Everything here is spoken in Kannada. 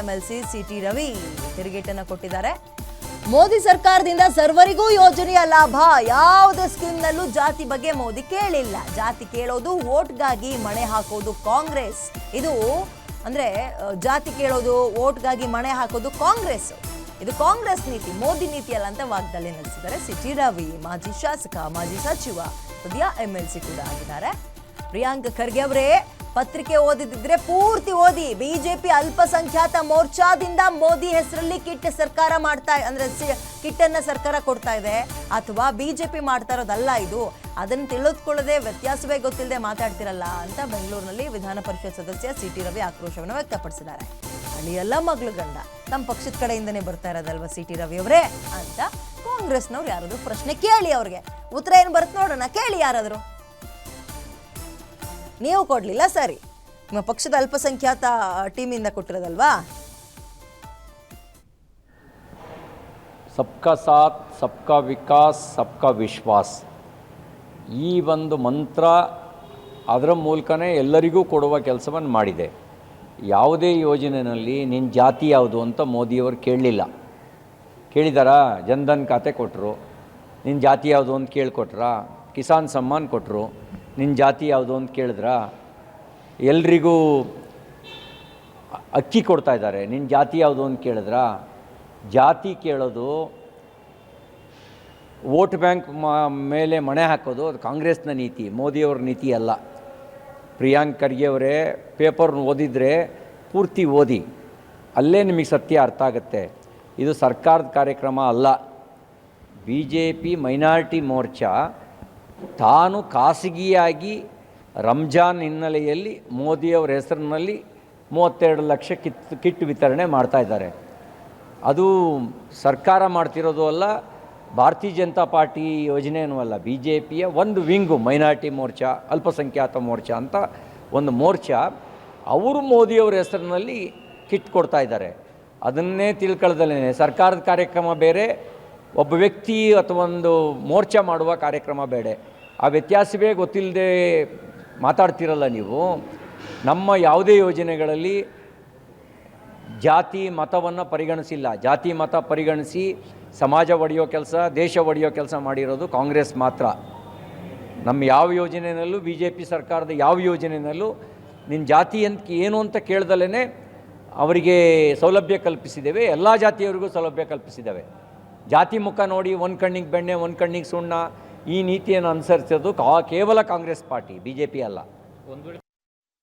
ಎಂಎಲ್ಸಿ ಸಿಟಿ ರವಿ ತಿರುಗೇಟನ್ನ ಕೊಟ್ಟಿದ್ದಾರೆ. ಮೋದಿ ಸರ್ಕಾರದಿಂದ ಸರ್ವರಿಗೂ ಯೋಜನೆಯ ಲಾಭ. ಯಾವುದೇ ಸ್ಕೀಮ್ನಲ್ಲೂ ಜಾತಿ ಬಗ್ಗೆ ಮೋದಿ ಕೇಳಿಲ್ಲ. ಜಾತಿ ಕೇಳೋದು ಓಟ್ಗಾಗಿ ಮಣೆ ಹಾಕೋದು ಕಾಂಗ್ರೆಸ್. ಇದು ಅಂದ್ರೆ ಜಾತಿ ಕೇಳೋದು ಓಟ್ಗಾಗಿ ಮಣೆ ಹಾಕೋದು ಕಾಂಗ್ರೆಸ್. ಇದು ಕಾಂಗ್ರೆಸ್ ನೀತಿ, ಮೋದಿ ನೀತಿ ಅಲ್ಲ ಅಂತ ವಾಗ್ದಲ್ಲಿ ನಡೆಸಿದ್ದಾರೆ ಸಿಟಿ ರವಿ, ಮಾಜಿ ಶಾಸಕ, ಮಾಜಿ ಸಚಿವ ಸದ್ಯ ಎಂಎಲ್ಸಿ ಕೂಡ ಆಗಿದ್ದಾರೆ. ಪ್ರಿಯಾಂಕ್ ಖರ್ಗೆ ಅವರೇ ಪತ್ರಿಕೆ ಓದಿದ್ರೆ ಪೂರ್ತಿ ಓದಿ. ಬಿಜೆಪಿ ಅಲ್ಪಸಂಖ್ಯಾತ ಮೋರ್ಚಾದಿಂದ ಮೋದಿ ಹೆಸರಲ್ಲಿ ಕಿಟ್ ಸರ್ಕಾರ ಮಾಡ್ತಾ ಅಂದ್ರೆ ಸಿ- ಕಿಟ್ ಅನ್ನ ಸರ್ಕಾರ ಕೊಡ್ತಾ ಇದೆ. ಅಥವಾ ಬಿಜೆಪಿ ಮಾಡ್ತಾ ಇರೋದಲ್ಲ ಇದು. ಅದನ್ನ ತಿಳಿದುಕೊಳ್ಳದೆ ವ್ಯತ್ಯಾಸವೇ ಗೊತ್ತಿಲ್ಲದೆ ಮಾತಾಡ್ತಿರಲ್ಲ ಅಂತ ಬೆಂಗಳೂರಿನಲ್ಲಿ ವಿಧಾನ ಪರಿಷತ್ ಸದಸ್ಯ ಸಿ ಟಿ ರವಿ ಆಕ್ರೋಶವನ್ನು ವ್ಯಕ್ತಪಡಿಸಿದ್ದಾರೆ. ಅಳಿಯಲ್ಲ ಮಗಳು ಗಂಡ. ನಮ್ಮ ಪಕ್ಷದ ಕಡೆಯಿಂದನೇ ಬರ್ತಾ ಇರೋದಲ್ವ ಸಿ ಟಿ ರವಿ ಅವರೇ? ಅಂತ ಕಾಂಗ್ರೆಸ್ನವ್ರು ಯಾರಾದ್ರೂ ಪ್ರಶ್ನೆ ಕೇಳಿ ಅವ್ರಿಗೆ. ಉತ್ತರ ಏನು ಬರುತ್ತೆ ನೋಡೋಣ. ಕೇಳಿ ಯಾರಾದರೂ. ನೀವು ಕೊಡ್ಲಿಲ್ಲ, ಸರಿ. ನಿಮ್ಮ ಪಕ್ಷದ ಅಲ್ಪಸಂಖ್ಯಾತ ಟೀಮಿಂದ ಕೊಟ್ಟಿರೋದಲ್ವಾ? ಸಬ್ಕಾ ಸಾಥ್, ಸಬ್ಕಾ ವಿಕಾಸ್, ಸಬ್ಕಾ ವಿಶ್ವಾಸ್. ಈ ಒಂದು ಮಂತ್ರ ಅದರ ಮೂಲಕನೇ ಎಲ್ಲರಿಗೂ ಕೊಡುವ ಕೆಲಸವನ್ನು ಮಾಡಿದೆ. ಯಾವುದೇ ಯೋಜನೆಯಲ್ಲಿ ನಿನ್ನ ಜಾತಿ ಯಾವುದು ಅಂತ ಮೋದಿಯವರು ಕೇಳಲಿಲ್ಲ. ಕೇಳಿದಾರಾ? ಜನ್ಧನ್ ಖಾತೆ ಕೊಟ್ಟರು ನಿನ್ನ ಜಾತಿ ಯಾವುದು ಅಂತ ಕೇಳಿಕೊಟ್ರಾ? ಕಿಸಾನ್ ಸಮ್ಮಾನ್ ಕೊಟ್ಟರು ನಿನ್ನ ಜಾತಿ ಯಾವುದು ಅಂತ ಕೇಳಿದ್ರಾ, ಎಲ್ರಿಗೂ ಅಕ್ಕಿ ಕೊಡ್ತಾ ಇದ್ದಾರೆ. ನಿನ್ನ ಜಾತಿ ಯಾವುದು ಅಂತ ಕೇಳಿದ್ರಾ, ಜಾತಿ ಕೇಳೋದು ವೋಟ್ ಬ್ಯಾಂಕ್ ಮ- ಮೇಲೆ ಮಣೆ ಹಾಕೋದು ಅದು ಕಾಂಗ್ರೆಸ್ನ ನೀತಿ, ಮೋದಿಯವ್ರ ನೀತಿ ಅಲ್ಲ. ಪ್ರಿಯಾಂಕ್ ಖರ್ಗೆ ಅವರೇ ಪೇಪರ್ ಓದಿದರೆ ಪೂರ್ತಿ ಓದಿ, ಅಲ್ಲೇ ನಿಮಗೆ ಸತ್ಯ ಅರ್ಥ ಆಗುತ್ತೆ. ಇದು ಸರ್ಕಾರದ ಕಾರ್ಯಕ್ರಮ ಅಲ್ಲ. B J P minority Morcha ತಾನು ಖಾಸಗಿಯಾಗಿ ರಂಜಾನ್ ಹಿನ್ನೆಲೆಯಲ್ಲಿ ಮೋದಿಯವರ ಹೆಸರಿನಲ್ಲಿ ಮೂವತ್ತೆರಡು ಲಕ್ಷ ಕಿತ್ ಕಿಟ್ ವಿತರಣೆ ಮಾಡ್ತಾ ಇದ್ದಾರೆ. ಅದು ಸರ್ಕಾರ ಮಾಡ್ತಿರೋದು ಅಲ್ಲ, ಭಾರತೀಯ ಜನತಾ ಪಾರ್ಟಿ ಯೋಜನೆಯೂ ಅಲ್ಲ ಬಿ ಜೆ ಪಿಯ ಒಂದು ವಿಂಗು, ಮೈನಾರಿಟಿ ಮೋರ್ಚಾ, ಅಲ್ಪಸಂಖ್ಯಾತ ಮೋರ್ಚಾ ಅಂತ ಒಂದು ಮೋರ್ಚಾ, ಅವರು ಮೋದಿಯವರ ಹೆಸರಿನಲ್ಲಿ ಕಿಟ್ ಕೊಡ್ತಾ ಇದ್ದಾರೆ. ಅದನ್ನೇ ತಿಳ್ಕೊಳ್ದಲೇ ಸರ್ಕಾರದ ಕಾರ್ಯಕ್ರಮ ಬೇರೆ ಒಬ್ಬ ವ್ಯಕ್ತಿ ಅಥವಾ ಒಂದು ಮೋರ್ಚಾ ಮಾಡುವ ಕಾರ್ಯಕ್ರಮ ಬೇಡ. ಆ ವ್ಯತ್ಯಾಸವೇ ಗೊತ್ತಿಲ್ಲದೆ ಮಾತಾಡ್ತಿರಲ್ಲ ನೀವು. ನಮ್ಮ ಯಾವುದೇ ಯೋಜನೆಗಳಲ್ಲಿ ಜಾತಿ ಮತವನ್ನು ಪರಿಗಣಿಸಿಲ್ಲ. ಜಾತಿ ಮತ ಪರಿಗಣಿಸಿ ಸಮಾಜ ಒಡೆಯೋ ಕೆಲಸ, ದೇಶ ಒಡೆಯೋ ಕೆಲಸ ಮಾಡಿರೋದು ಕಾಂಗ್ರೆಸ್ ಮಾತ್ರ. ನಮ್ಮ ಯಾವ ಯೋಜನೆಯಲ್ಲೂ ಬಿ ಜೆ ಪಿ ಸರ್ಕಾರದ ಯಾವ ಯೋಜನೆಯಲ್ಲೂ ನಿನ್ನ ಜಾತಿ ಅಂತ ಏನು ಅಂತ ಕೇಳ್ದಲೇ ಅವರಿಗೆ ಸೌಲಭ್ಯ ಕಲ್ಪಿಸಿದ್ದೇವೆ. ಎಲ್ಲ ಜಾತಿಯವರಿಗೂ ಸೌಲಭ್ಯ ಕಲ್ಪಿಸಿದ್ದೇವೆ. ಜಾತಿ ಮುಖ ನೋಡಿ ಒಂದು ಕಣ್ಣಿಗೆ ಬೆಣ್ಣೆ, ಒಂದು ಕಣ್ಣಿಗೆ ಸುಣ್ಣ, ಈ ನೀತಿಯನ್ನು ಅನುಸರಿಸೋದು ಕಾ ಕೇವಲ Congress party B J P ಅಲ್ಲ. ಒಂದು